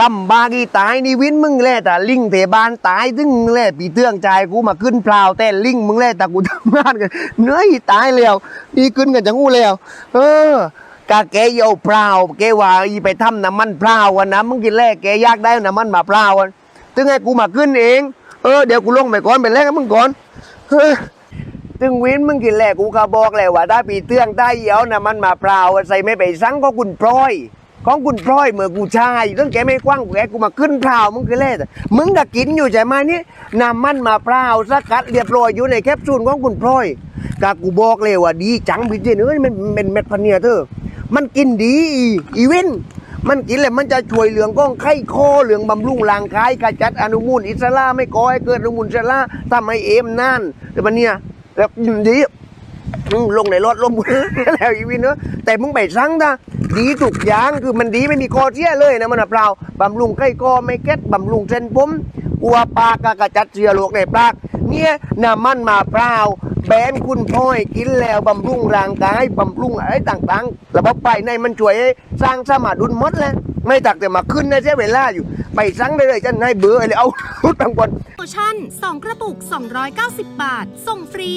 ลำบากอีตายนี่วินมึงและแต่ลิงเทบานตายถึงและปีเตื้องใจกูมาขึ้นเปล่าแต่ลิงมึงและแต่กูทำงานกันเนื่ออีตายแล้วนี่ขึ้นกันจังกูแล้ว เออกะแกเยาเปล่าแกว่าอีไปทำน้ำมันเปล่าวันนะมึงกินแรกแกยากได้น้ำมันมาเปล่าวันถึงให้กูมาขึ้นเอง เออเดี๋ยวกูลงไปก่อนไปแลกกับมึงก่อนเฮ้ตึงวินมึงกินแหลกกูก็บอกแล้วว่าถ้าปีเตื้องได้เหี่ยวนะมันมาเปล่าใส่ไม่ไปสังก็กุนพลอย ของกุนพลอยเมื่อกูชายเรื่องแกไม่กว้างแกกูมาขึ้นเปล่ามึงคือแล่มึงก็กินอยู่ใช่ไหมนี่นำมันมาเปล่าสกัดเรียบร้อยอยู่ในแคปซูลของกุนพลอยกะกูบอกเลยว่าดีจังพี่เจนเอ้ยมันเป็นเม็ดพันเนียเธอมันกินดีอีเวนมันกินแล้วมันจะช่วยเหลืองก้องไข้คอเหลืองบำรุงร่างกายกระจัดอนุมูลอิสระไม่ก่อให้เกิดอนุมูลอิสระทำให้เอมนานแต่มันเนี่ยแล้วดีอืม ลงในรถลมแล้วอีวินเนอะแต่มึงไปสั่งนะดีทุกอย่างคือมันดีไม่มีคอเสียเลยนะมันเปล่าบำรุงไข้คอไม่เก็ตบำรุงเส้นผมกัวปากกะกระจัดเชื้อโรคในปากเนี่ยน้ำมันมาเปล่าแบนคุณพ่อยกินแล้วบำรุงร่างกายบำรุงอะไรต่างๆระบบภายในมันช่วยสร้างสมาดุลมดแล้วไม่ตักแต่มาขึ้นนะใช้เวลาอยู่ไปสั่งได้เลยจะให้เบื่อเลยเอารุดบางคนโปรชั่น2กระปุก 290 บาท ส่งฟรี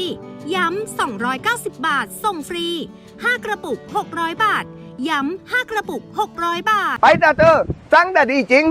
ย้ำ 290 บาท ส่งฟรี 5 กระปุก 600 บาท ย้ำ 5 กระปุก 600 บาท ไปตาเตอสั่งแต่ดีจริง